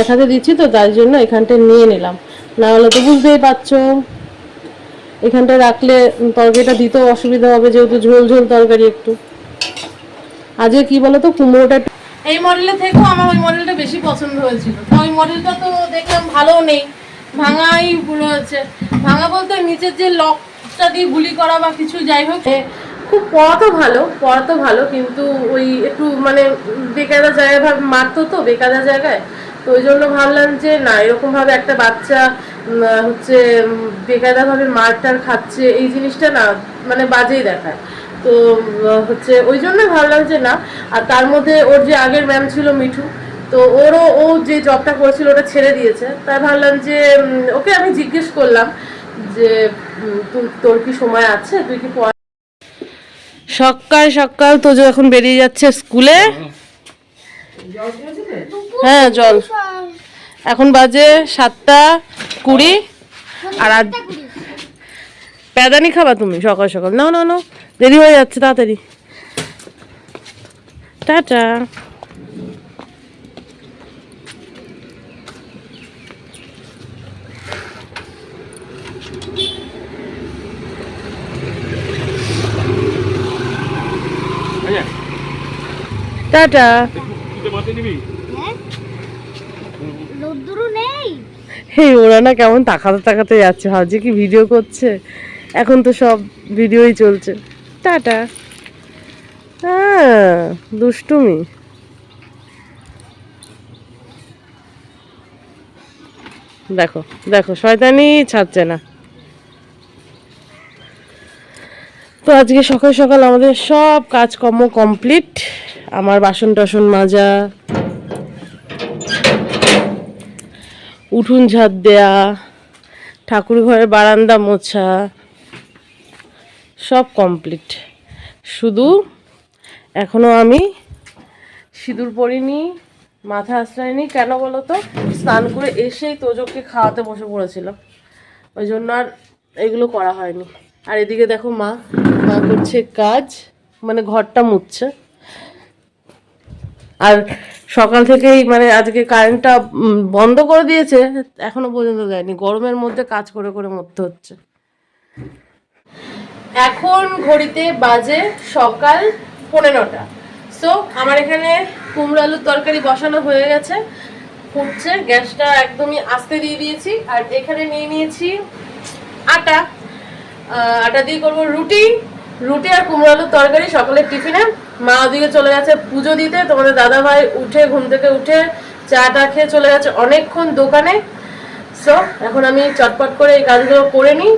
এক হাতে দিচ্ছি তো, তার জন্য এখানটা নিয়ে নিলাম। না হলে তো বুঝতেই পারছ, এখানটা রাখলে তরকারিটা দিতেও অসুবিধা হবে, যেহেতু ঝোল ঝোল তরকারি একটু। আজকে কি বলো তো, কুমড়োটা এই মডেলের থেকেও আমার ওই মডেলটা বেশি পছন্দ হয়েছিল। ওই মডেলটা তো দেখলাম ভালো নেই, ভাঙাই রয়েছে ভাঙা বলতে নিচের যে লকটা দিয়ে গুলি করা বা কিছু যাই হোক খুব পড়া তো ভালো পড়া তো ভালো, কিন্তু ওই একটু মানে বেকায়দা জায়গায় মারতো তো, বেকায়দা জায়গায়। তো ওই জন্য ভাবলাম যে না এরকম ভাবে একটা বাচ্চা হচ্ছে বেকায়দাভাবে মারটার খাচ্ছে এই জিনিসটা না মানে বাজেই দেখায়। তো হচ্ছে ওই জন্য ভাবলাম যে না আর তার মধ্যে ওর যে আগের ম্যাম ছিল মিঠু তো ওরও ও যে জবটা করেছিল ওটা ছেড়ে দিয়েছে। তাই ভাবলাম যে ওকে আমি জিজ্ঞেস করলাম যে তোর কি সময় আছে? তুই কি পড়া সকাল সকাল তো যখন বেরিয়ে যাচ্ছে স্কুলে। হ্যাঁ জল। এখন বাজে সাতটা কুড়ি আর আজ প্যাদানি খাবা তুমি সকাল সকাল। না না না দেরি হয়ে যাচ্ছে তাড়াতাড়ি। টাটা। টাটা। রোদ্দুরু নেই এই ওরা না কেমন তাকাতে তাকাতে যাচ্ছে ভাবছে কি ভিডিও করছে। এখন তো সব ভিডিওই চলছে। টাটা। হ্যাঁ দুষ্টুমি। দেখো দেখো শয়তানি ছাড়ছে না। তো আজকে সকাল সকাল আমাদের সব কাজকর্ম কমপ্লিট আমার বাসন টাসন মাজা, উঠুন ঝাড় দেয়া, ঠাকুর ঘরের বারান্দা মোছা, সব কমপ্লিট শুধু এখনও আমি সিঁদুর পরিনি, মাথা আশ্রয়নি। কেন বলো তো? স্নান করে এসেই তোজককে খাওয়াতে বসে পড়েছিলাম। ওই জন্য আর এগুলো করা হয়নি। আর এদিকে দেখো মা মা করছে কাজ মানে ঘরটা মুছছে। আর সকাল থেকেই মানে আজকে কারেন্টটা বন্ধ করে দিয়েছে, এখনও পর্যন্ত দেয়নি। গরমের মধ্যে কাজ করে করে মরতে হচ্ছে। এখন ঘড়িতে বাজে সকাল পনেরোটা। সো আমার এখানে কুমড়ো আলুর তরকারি বসানো হয়ে গেছে। ফুটছে, গ্যাসটা একদমই আস্তে দিয়ে দিয়েছি। আর এখানে নিয়ে নিয়েছি আটা। আটা দিয়ে করব রুটি। রুটি আর কুমড়ো আলুর তরকারি, সকালের টিফিনে। মা ওদিকে চলে গেছে পুজো দিতে। তোমাদের দাদা ভাই উঠে, ঘুম থেকে উঠে চা টা খেয়ে চলে গেছে অনেকক্ষণ দোকানে। সো এখন আমি চটপট করে এই কাজগুলো করে নিই।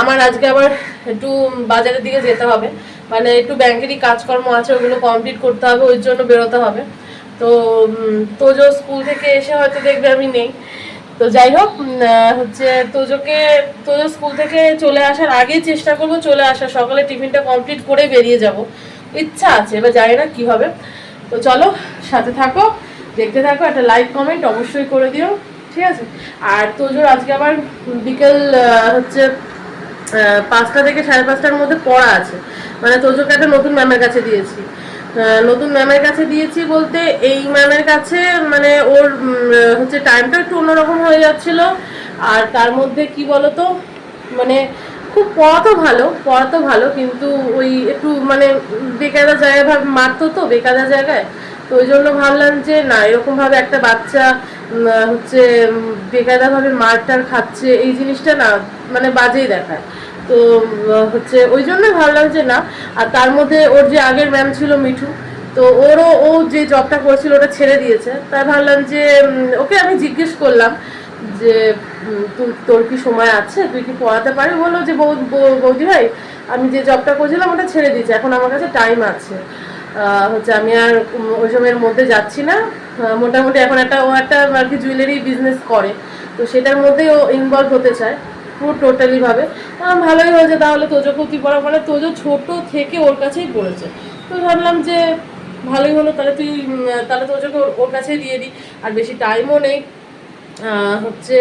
আমার আজকে আবার একটু বাজারের দিকে যেতে হবে। মানে একটু ব্যাংকেরই কাজকর্ম আছে, ওগুলো কমপ্লিট করতে হবে, ওই জন্য বেরোতে হবে। তো তোজো স্কুল থেকে এসে হয়তো দেখবে আমি নেই। তো যাই হোক হচ্ছে তোজোকে, তোজো স্কুল থেকে চলে আসার আগেই চেষ্টা করব চলে আসার সকালে টিফিনটা কমপ্লিট করে বেরিয়ে যাব। ইচ্ছা আছে, এবার জানি না কি হবে। তো চলো, সাথে থাকো, দেখতে থাকো, একটা লাইক কমেন্ট অবশ্যই করে দিও, ঠিক আছে? আর তোজোর আজকে আবার বিকেল হচ্ছে পাঁচটা থেকে সাড়ে পাঁচটার মধ্যে পড়া আছে। মানে তোজোকে একটা নতুন ম্যামের কাছে দিয়েছি। নতুন ম্যামের কাছে দিয়েছি বলতে এই ম্যামের কাছে মানে ওর হচ্ছে টাইমটা একটু অন্যরকম হয়ে যাচ্ছিল। আর তার মধ্যে কি বলতো মানে খুব পড়া তো ভালো পড়া তো ভালো কিন্তু ওই একটু মানে বেকায়দা জায়গায় ভাব, মারতো তো বেকায়দা জায়গায়। তো ওই জন্য ভাবলাম যে না এরকম ভাবে একটা বাচ্চা হচ্ছে বেকায়দাভাবে মারটার খাচ্ছে, এই জিনিসটা না মানে বাজেই দেখায়। তো হচ্ছে ওই জন্য ভাবলাম যে না, আর তার মধ্যে ওর যে আগের ম্যাম ছিল মিঠু, তো ওরও, ও যে জবটা করেছিল ওটা ছেড়ে দিয়েছে। তাই ভাবলাম যে ওকে আমি জিজ্ঞেস করলাম যে তোর কি সময় আছে? তুই কি পড়াতে পারবি? বলল যে বৌদি ভাই আমি যে জবটা করছিলাম, ওটা ছেড়ে দিয়েছি। এখন আমার কাছে টাইম আছে। হচ্ছে আমি আর ওই সময়ের মধ্যে যাচ্ছি না। মোটামুটি এখন একটা, ও একটা আর কি জুয়েলারি বিজনেস করে। তো সেটার মধ্যেই ও ইনভলভ হতে চায়। পুরো টোটালি ভাবে। ভালোই হয়েছে। তাহলে তোজো কতি পড়া মানে তোজো ছোট থেকে ওর কাছেই পড়েছে। তো ভাবলাম যে, ভালোই হলো। তাহলে তুই তাহলে তোজোকে ওর- ওর কাছেই দিয়ে দিই। আর বেশি টাইমও নেই। হচ্ছে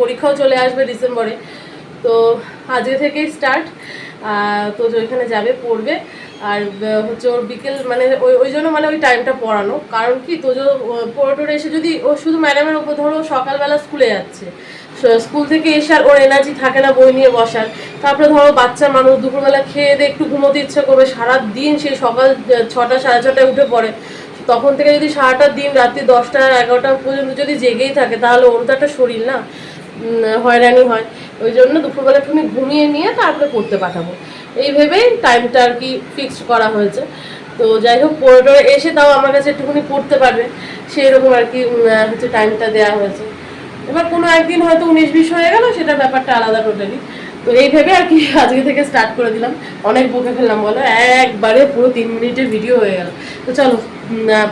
পরীক্ষাও চলে আসবে ডিসেম্বরে। তো আজকে থেকেই স্টার্ট তো ওইখানে যাবে, পড়বে। আর হচ্ছে ওর বিকেল মানে ওই ওই জন্য মানে ওই টাইমটা পড়ানো। কারণ কি, তো পড়ে টোরে এসে যদি, ও শুধু ম্যাডামের উপর ধরো সকালবেলা স্কুলে যাচ্ছে। স্কুল থেকে এসে আর ওর এনার্জি থাকে না বই নিয়ে বসার। তারপরে ধরো বাচ্চা মানুষ দুপুরবেলা খেয়ে দিয়ে একটু ঘুমোতে ইচ্ছে করবে সারা দিন সে সকাল ছটা, সাড়ে ছটায় উঠে পড়ে। তখন থেকে যদি সারাটা দিন রাত্রি দশটা, এগারোটা পর্যন্ত যদি জেগেই থাকে, তাহলে ওর তো একটা শরীর না? হয়রানি হয়। ওই জন্য দুপুরবেলা একটুখানি ঘুমিয়ে নিয়ে তারপরে পড়তে পাঠাবো। এই ভেবেই টাইমটা আর কি ফিক্সড করা হয়েছে। তো যাই হোক পড়ে এসে তাও আমার কাছে একটুখানি পড়তে পারবে। সেই রকম আর কি হচ্ছে টাইমটা দেওয়া হয়েছে। এবার কোনো একদিন হয়তো উনিশ, বিশ হয়ে গেল, সেটা ব্যাপারটা আলাদা টোটালি তো এই ভেবে আর কি আজকে থেকে স্টার্ট করে দিলাম। অনেক বকে ফেললাম, বলো, একবারে পুরো তিন মিনিটের ভিডিও হয়ে গেল। তো চলো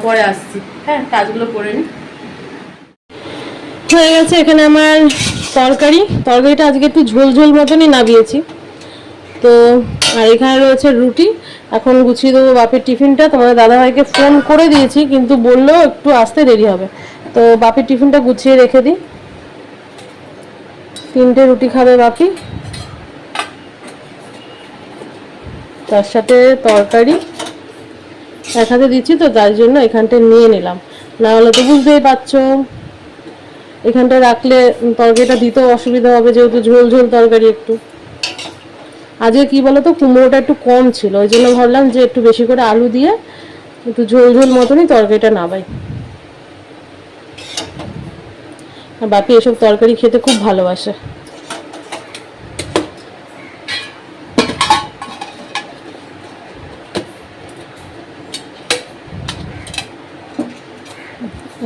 পরে আসছি। হ্যাঁ কাজগুলো করে নিই হয়ে গেছে এখানে আমার তরকারি। তরকারিটা আজকে একটু ঝোল ঝোল মতনই নাবিয়েছি তো, আর এখানে রয়েছে রুটি। এখন গুছিয়ে দেবো বাপের টিফিনটা। তোমাদের দাদাভাইকে ফোন করে দিয়েছি, কিন্তু বলল একটু আসতে দেরি হবে। তো বাপের টিফিনটা গুছিয়ে রেখে দিই। তিনটে রুটি খাবে বাপি তার সাথে তরকারি। এক হাতে দিচ্ছি তো তার জন্য এখানটা নিয়ে নিলাম। না হলে তো বুঝতেই পারছ, এখানটা রাখলে তরকারিটা দিতেও অসুবিধা হবে, যেহেতু ঝোল ঝোল তরকারি একটু। আজকে কি বলতো, কুমড়োটা একটু কম ছিল, ওই জন্য ভাবলাম যে একটু বেশি করে আলু দিয়ে একটু ঝোল ঝোল মতনই তরকারিটা আর বাপি এসব তরকারি খেতে খুব ভালোবাসে।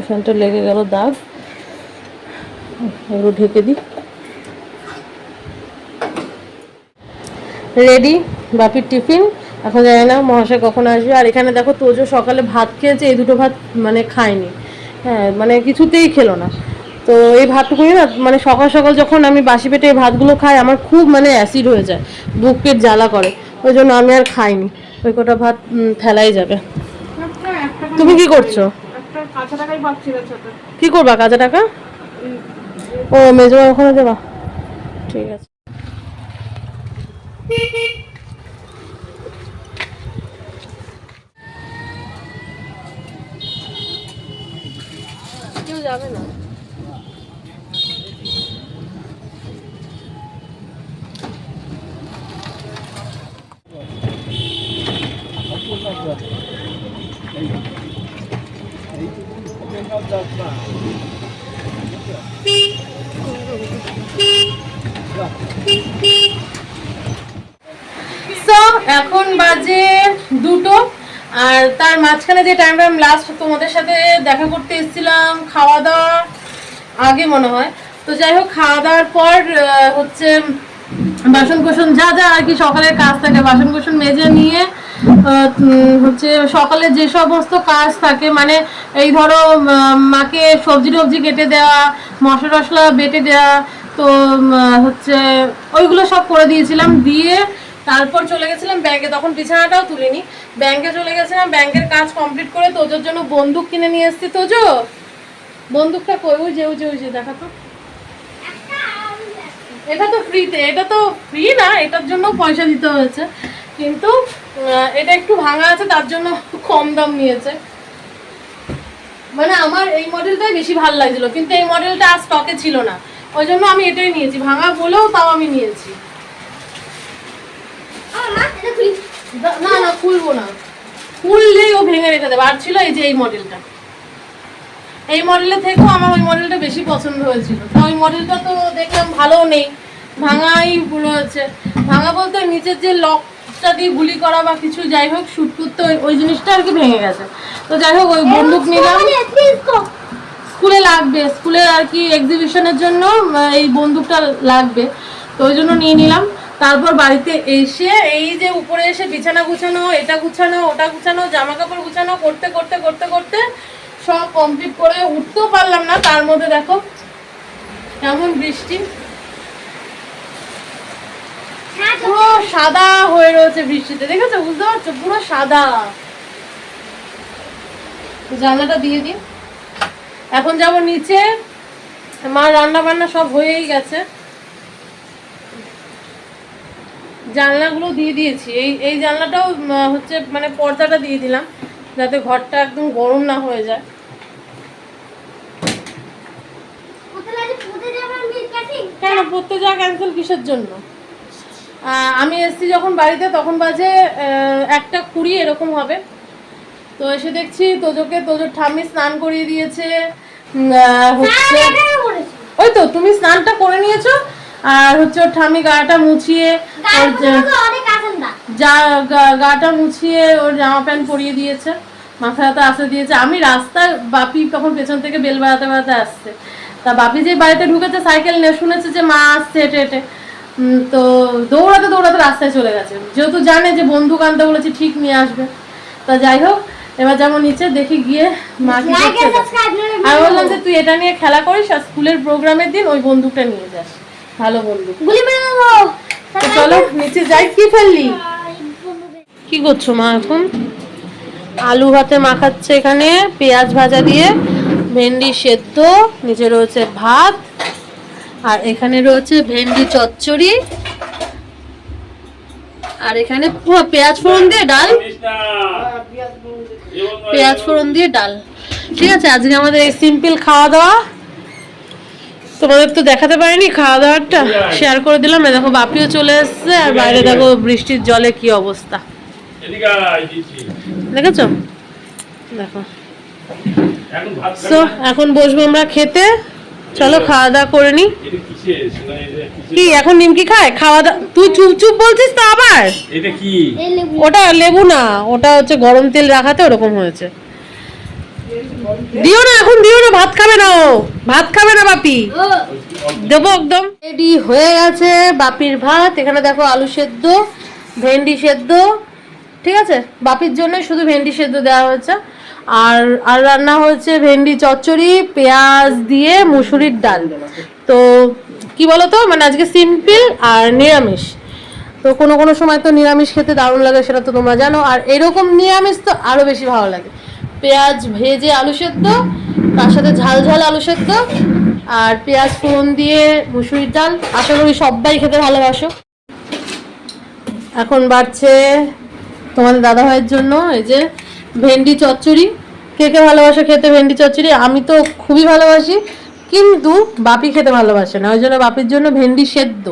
এখানটা লেগে গেল দাগ। এগুলো ঢেকে দিই। রেডি বাপির টিফিন? এখন জানি না মহাশয় কখন আসবে। আর এখানে দেখো তোজো সকালে ভাত খেয়েছে এই দুটো ভাত মানে খায়নি। হ্যাঁ মানে কিছুতেই খেলো না। তো এই ভাতটুকুনি না মানে সকাল সকাল যখন আমি বাসি পেটে এই ভাতগুলো খাই আমার খুব মানে অ্যাসিড হয়ে যায়। বুক পেট জ্বালা করে। ওই জন্য আমি আর খাইনি। ওই কটা ভাত ফেলাই যাবে। তুমি কি করছ? কি করবা কাজে টাকা? ও মেজমা ওখানে দেবা। ঠিক আছে। কেউ যাবে না। সো এখন বাজে দুটো, আর তার মাঝখানে যে টাইমটা আমি লাস্ট তোমাদের সাথে দেখা করতে এসেছিলাম, খাওয়া দাওয়া আগে মনে হয়। তো যাই হোক, খাওয়া দাওয়ার পর হচ্ছে বাসন কোসন যা যা আর কি সকালের কাজ থাকে বাসন কোসন মেজে নিয়ে হচ্ছে সকালে যে সমস্ত কাজ থাকে মানে এই ধরো মাকে সবজি টবজি কেটে দেওয়া, মশলা টশলা বেটে দেওয়া, তো হচ্ছে ওইগুলো সব করে দিয়েছিলাম, দিয়ে তারপর চলে গেছিলাম ব্যাংকে তখন বিছানাটাও তুলিনি। ব্যাংকে চলে গেছিলাম ব্যাংকের কাজ কমপ্লিট করে তোজোর জন্য বন্দুক কিনে নিয়ে এসেছি। তোজো, বন্দুকটা কই? ওই যে ওই যে ওই যে, দেখা তো। এটা তো ফ্রিতে এটা তো ফ্রি না, এটার জন্য পয়সা দিতে হয়েছে। কিন্তু এটা একটু ভাঙা আছে তার জন্য কম দাম নিয়েছে। মানে আমার এই মডেলটাই বেশি ভালো লাগছিল কিন্তু এই মডেলটা আর স্টকে ছিল না। ওই জন্য আমি এটাই নিয়েছি ভাঙা বলেও তাও আমি নিয়েছি। না না খুলবো না। খুললেই ও ভেঙে রেখে দেবে আর ছিল এই যে এই মডেলটা এই মডেলের থেকেও আমার ওই মডেলটা বেশি পছন্দ হয়েছিল। তা ওই মডেলটা তো দেখলাম ভালো নেই ভাঙাই রয়েছে ভাঙা বলতে নিচের যে লকটা দিয়ে গুলি করা বা কিছু যাই হোক শুট করতে ওই- ওই জিনিসটা আর কি ভেঙে গেছে। তো যাই হোক ওই বন্দুক নিলাম। স্কুলে লাগবে স্কুলে আর কি এক্সিবিশনের জন্য এই বন্দুকটা লাগবে। তো ওই জন্য নিয়ে নিলাম। তারপর বাড়িতে এসে এই যে উপরে এসে বিছানা গুছানো এটা গুছানো ওটা গুছানো জামা কাপড় গুছানো করতে করতে করতে করতে সব কমপ্লিট করে উঠতেও পারলাম না। তার মধ্যে দেখো কেমন বৃষ্টি পুরো সাদা হয়ে রয়েছে বৃষ্টিতে। দেখেছ? বুঝতে পারছ? পুরো সাদা। জানলাটা দিয়ে দিই। এখন যাব নিচে। মা রান্না বান্না সব হয়েই গেছে। জানলাগুলো দিয়ে দিয়েছি। এই এই জানলাটাও হচ্ছে মানে পর্দাটা দিয়ে দিলাম যাতে ঘরটা একদম গরম না হয়ে যায়। কেন? পড়তে যাওয়া ক্যান্সেল কিসের জন্য? আমি এসছি যখন বাড়িতে তখন বাজে একটা কুড়ি এরকম হবে। তো এসে দেখছি তোজোকে তোজোর ঠাম্মি স্নান করিয়ে দিয়েছে। হচ্ছে ওই তো তুমি স্নানটা করে নিয়েছো আর হচ্ছে ওর ঠাম্মি গাটা মুছিয়ে ওর যে- গাটা মুছিয়ে ওর জামা প্যান্ট পরিয়ে দিয়েছে মাথা হাতে আসতে দিয়েছে। আমি রাস্তায় বাপি তখন পেছন থেকে বেল বাড়াতে বাড়াতে আসছে। তা বাপি যে বাড়িতে ঢুকেছে সাইকেল নিয়ে শুনেছে যে মা আসছে হেঁটে হেঁটে। তো দৌড়াতে দৌড়াতে রাস্তায় চলে গেছে। যেহেতু জানে যে বন্দুক আনতে বলেছি ঠিক নিয়ে আসবে। তা যাই হোক এবার যেমন নিচে দেখি গিয়ে মা কি করছে। আমি বললাম যে তুই এটা নিয়ে খেলা করিস আর স্কুলের প্রোগ্রামের দিন ওই বন্দুকটা নিয়ে যাস। ভালো বন্দুক। গুলি চলো নিচে যাই কি ফেললি? কি করছ মা এখন? আলু ভাতে মাখাচ্ছে এখানে পেঁয়াজ ভাজা দিয়ে ভেন্ডি সেদ্ধ নিচে রয়েছে ভাত আর এখানে রয়েছে ভেন্ডি চচ্চড়ি। আর এখানে পেঁয়াজ ফোড়ন দিয়ে ডাল। পেঁয়াজ ফোড়ন দিয়ে ডাল। ঠিক আছে আজকে আমাদের এই সিম্পল খাওয়া দাওয়া তোমাদের তো দেখাতে পারিনি খাওয়া দাওয়াটা শেয়ার করে দিলাম। দেখো বাপিও চলে এসছে। আর বাইরে দেখো বৃষ্টির জলে কি অবস্থা। দেখেছ? দেখো। সো এখন বসবো আমরা খেতে। চলো খাওয়া দাওয়া করে নি? কি এখন নিমকি খায়? খাওয়া দাওয়া তুই চুপ চুপ বলছিস তো আবার? এটা কি? ওটা লেবু না ওটা হচ্ছে গরম তেল রাখাতে ওরকম হয়েছে। দিও না এখন দিও না ভাত খাবে না ও। ভাত খাবে না বাপি। দেবো একদম। রেডি হয়ে গেছে বাপির ভাত। এখানে দেখো আলু সেদ্ধ ভেন্ডি সেদ্ধ ঠিক আছে? বাপির জন্য শুধু ভেন্ডি সেদ্ধ দেওয়া হয়েছে। আর আর রান্না হয়েছে ভেন্ডি চচ্চড়ি, পেঁয়াজ দিয়ে মুসুরির ডাল। তো কি বলতো? মানে আজকে সিম্পল আর নিরামিষ। তো কোনো কোনো সময় তো নিরামিষ খেতে দারুণ লাগে, সেটা তো তোমরা জানো। আর এরকম নিরামিষ তো আরও বেশি ভালো লাগে। পেঁয়াজ ভেজে আলু সেদ্ধ, তার সাথে ঝাল ঝাল আলু সেদ্ধ, আর পেঁয়াজ ফোড়ন দিয়ে মুসুরির ডাল। আশা করি সবাই খেতে ভালোবাসো। এখন বাড়ছে তোমাদের দাদা ভাইয়ের জন্য, এই যে ভেন্ডি চচ্চড়ি। কে কে ভালোবাসো খেতে ভেন্ডি চচ্চড়ি? আমি তো খুবই ভালোবাসি, কিন্তু বাপি খেতে ভালোবাসে না, ওই জন্য বাপির জন্য ভেন্ডি সেদ্ধ।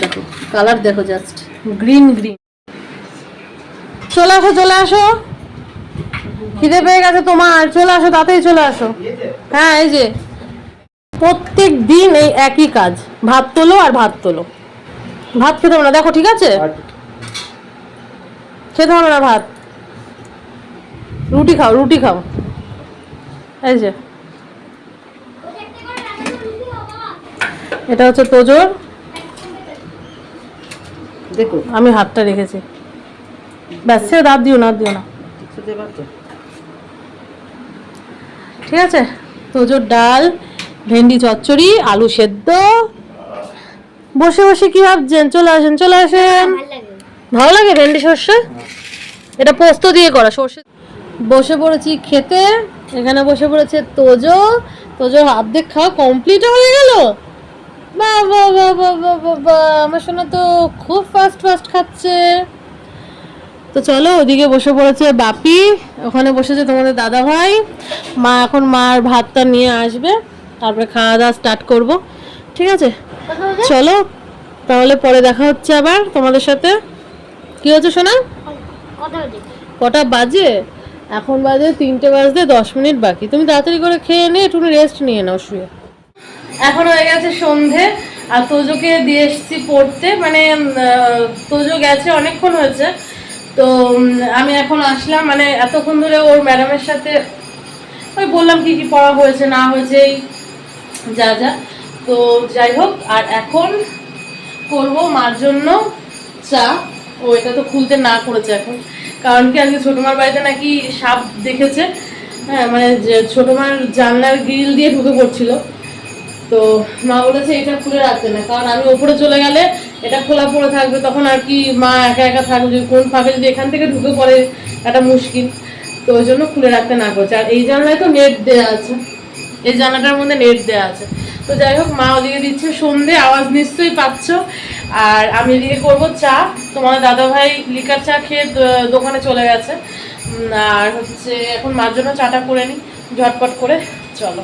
দেখো, কালার দেখো জাস্ট গ্রিন গ্রিন চলে আসো চলে আসো। খিদে পেয়ে গেছে তোমার, চলে আসো, তাতেই চলে আসো। হ্যাঁ এই যে। প্রত্যেক দিন এই একই কাজ, ভাত তোলো আর ভাত তোলো। ভাত খেতে না, দেখো, ঠিক আছে? খেতে হবে না ভাত। রুটি খাও রুটি খাও। এই যে। এটা হচ্ছে তোজোর। দেখো, আমি হাতটা রেখেছি। ব্যাস, সে দাঁত দিও না দিও না। ঠিক আছে? তোজোর ডাল, ভেন্ডি চচ্চড়ি, আলু সেদ্ধ। বসে বসে কি ভাবছেন? চলে আসেন চলে আসেন। ভালো লাগে ভেন্ডি সর্ষে? এটা পোস্ত দিয়ে করা সর্ষে। বসে পড়েছি খেতে এখানে বসে পড়েছে তোজো। তোজোর অর্ধেক খাওয়া কমপ্লিট হয়ে গেল। বাহ বাহ বাহ আমার সোনা তো খুব ফাস্ট ফাস্ট খাচ্ছে। তো চলো ওদিকে বসে পড়েছে বাপি ওখানে বসেছে তোমাদের দাদা ভাই। মা এখন মার ভাতটা নিয়ে আসবে তারপরে খাওয়া দাওয়া স্টার্ট করব। ঠিক আছে? চলো তাহলে পরে দেখা হচ্ছে আবার তোমাদের সাথে। কি হচ্ছে বলছে। কটা বাজে? এখন বাজে তিনটে বাজতে দশ মিনিট বাকি। তুমি তাড়াতাড়ি করে খেয়ে নিয়ে একটু রেস্ট নিয়ে নাও শুয়ে। এখন হয়ে গেছে সন্ধে আর তোজোকে দিয়ে এসেছি পড়তে। মানে তোজো গেছে অনেকক্ষণ হয়েছে। তো আমি এখন আসলাম মানে এতক্ষণ ধরে ওর ম্যাডামের সাথে ওই বললাম কি কি পড়া হয়েছে না হয়েছে এই যা যা। তো যাই হোক আর এখন করব মার জন্য চা। ও এটা তো খুলতে না করেছে এখন। কারণ কি আজকে ছোটো মার বাড়িতে নাকি সাপ দেখেছে? হ্যাঁ মানে যে ছোটো মার জানলার গ্রিল দিয়ে ঢুকে পড়ছিল। তো মা বলেছে এটা খুলে রাখতে না, কারণ আমি ওপরে চলে গেলে এটা খোলা পড়ে থাকবে, তখন আর কি মা একা একা থাকবে কোন ফাঁকে যদি এখান থেকে ঢুকে পড়ে একটা মুশকিল। তো ওই জন্য খুলে রাখতে না করছে। আর এই জানলায় তো নেট দেওয়া আছে। এই জানলাটার মধ্যে নেট দেওয়া আছে। তো যাই হোক, মা ওদিকে দিচ্ছে সন্ধে, আওয়াজ নিশ্চয়ই পাচ্ছ। আর আমি এদিকে করব চা। তোমার দাদা ভাই লিকার চা খেয়ে দোকানে চলে গেছে। আর হচ্ছে এখন মার জন্য চাটা করে নিই ঝটপট করে চলো।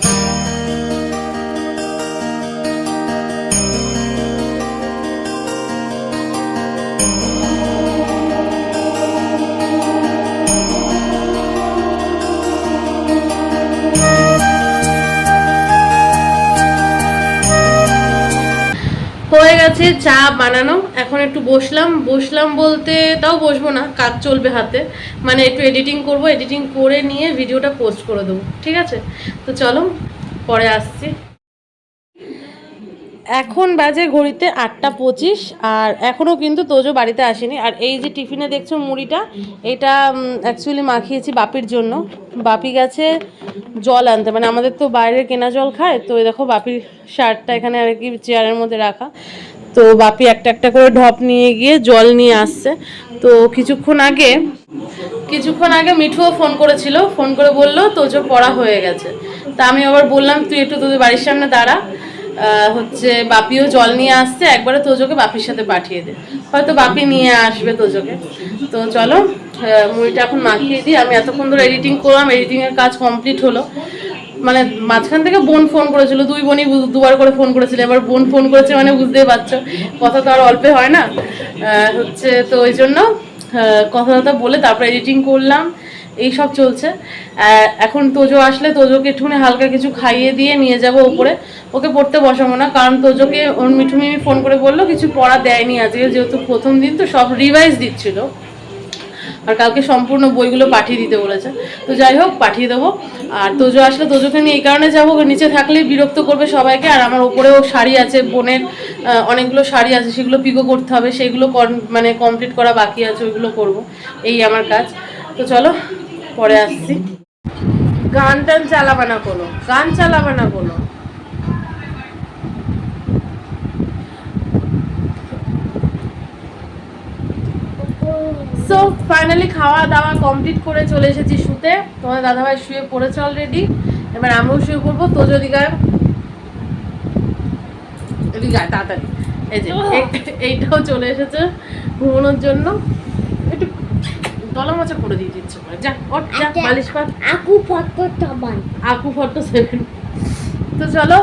গেছে চা বানানো। এখন একটু বসলাম। বসলাম বলতে তাও বসবো না, কাজ চলবে হাতে। মানে একটু এডিটিং করব এডিটিং করে নিয়ে ভিডিওটা পোস্ট করে দেবো, ঠিক আছে? তো চলো, পরে আসছি। এখন বাজে ঘড়িতে আটটা পঁচিশ, আর এখনও কিন্তু তোজো বাড়িতে আসেনি। আর এই যে টিফিনে দেখছ মুড়িটা, এটা অ্যাকচুয়ালি মাখিয়েছি বাপির জন্য। বাপি গেছে জল আনতে। মানে আমাদের তো বাইরে কেনা জল খায়, তো দেখো বাপির শার্টটা এখানে আর কি চেয়ারের মধ্যে রাখা। তো বাপি একটা একটা করে ঢপ নিয়ে গিয়ে জল নিয়ে আসছে। তো কিছুক্ষণ আগে কিছুক্ষণ আগে মিঠুও ফোন করেছিল, ফোন করে বলল তোজো পড়া হয়ে গেছে। তা আমি আবার বললাম, তুই একটু তোদের বাড়ির সামনে দাঁড়া। হচ্ছে বাপিও জল নিয়ে আসছে, একবারে তোজোকে বাপির সাথে পাঠিয়ে দে। হয়তো বাপি নিয়ে আসবে তোজোকে। তো চলো মুড়িটা এখন মাখিয়ে দিই। আমি এতক্ষণ ধরে এডিটিং করলাম এডিটিংয়ের কাজ কমপ্লিট হলো। মানে মাঝখান থেকে বোন ফোন করেছিল, দুই বোনই দুবার করে ফোন করেছিল, এবার বোন ফোন করেছে মানে বুঝতেই পারছ, কথা তো আর অল্পে হয় না। হচ্ছে তো ওই জন্য কথা টথা বলে তারপর এডিটিং করলাম, এই সব চলছে। এখন তোজো আসলে তোজোকে একটুখানি হালকা কিছু খাইয়ে দিয়ে নিয়ে যাব উপরে ওকে পড়তে বসাবো না, কারণ তোজোকে ওর মিঠু মিমি ফোন করে বলল, কিছু পড়া দেয়নি আজকে, যেহেতু প্রথম দিন তো সব রিভাইজ দিচ্ছিল। আর কালকে সম্পূর্ণ বইগুলো পাঠিয়ে দিতে বলেছে। তো যাই হোক, পাঠিয়ে দেবো। আর তোজো আসলে তোজোকে নিয়ে এই কারণে যাব নিচে থাকলে বিরক্ত করবে সবাইকে, আর আমার ওপরেও শাড়ি আছে, বোনের অনেকগুলো শাড়ি আছে, সেগুলো পিকো করতে হবে, সেগুলো মানে কমপ্লিট করা বাকি আছে, ওইগুলো করব, এই আমার কাজ। তো চলো, পরে আসছি। গান টান চালাবানা কোনো গান চালাবানা কোনো সো ফাইনালি খাওয়া দাওয়া কমপ্লিট করে চলে এসেছি শুতে। তোমার দাদাভাই শুয়ে পড়েছে অলরেডি এবার আমিও শুয়ে পড়ব। তো যদি গায়ে তাড়াতাড়ি। এই যে এইটাও চলে এসেছে ঘুমানোর জন্য। একটু গলা মোচা করে দিয়ে করে যা ওঠ যা। বালিশ পাত আকু ফটো আকু ফটো সেভেন। তো চলো।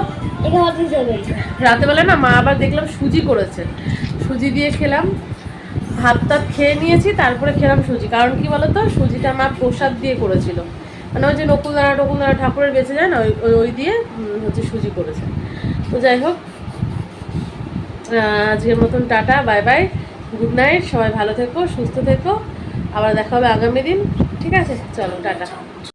রাতেবেলা না মা আবার দেখলাম সুজি করেছে। সুজি দিয়ে খেলাম। টাত খেয়ে নিয়েছি, তারপরে খেলাম সুজি। কারণ কি বলতো? সুজিটা মা প্রসাদ দিয়ে করেছিল। মানে ওই যে নকুলদানা, টকুলদানা ঠাকুরের বেঁচে যায় না, ওই, ওই- দিয়ে হচ্ছে সুজি করেছে। তো যাই হোক আজকের মতন tata, bye bye, good night, সবাই ভালো থেকো, সুস্থ থেকো, আবার দেখা হবে আগামী দিন। ঠিক আছে? চলো, টাটা।